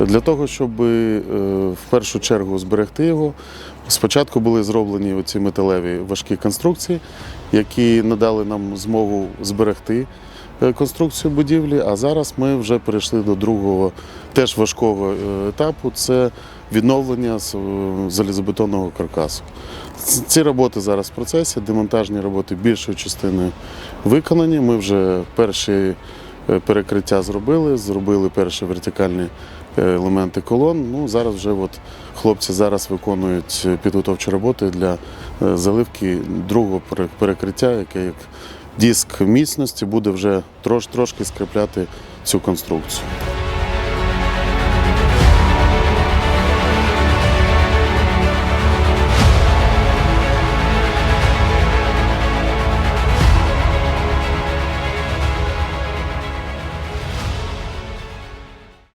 Для того, щоб е, в першу чергу зберегти його, спочатку були зроблені оці металеві важкі конструкції, які надали нам змогу зберегти е, конструкцію будівлі. А зараз ми вже перейшли до другого теж важкого е, етапу це відновлення залізобетонного каркасу. Ці роботи зараз в процесі, демонтажні роботи більшою частиною виконані. Ми вже перші перекриття зробили, зробили перші вертикальні елементи колон. Ну, зараз вже от хлопці зараз виконують е, підготовчі роботи для е, заливки другого перекриття, яке як диск міцності буде вже трош, трошки скріпляти цю конструкцію.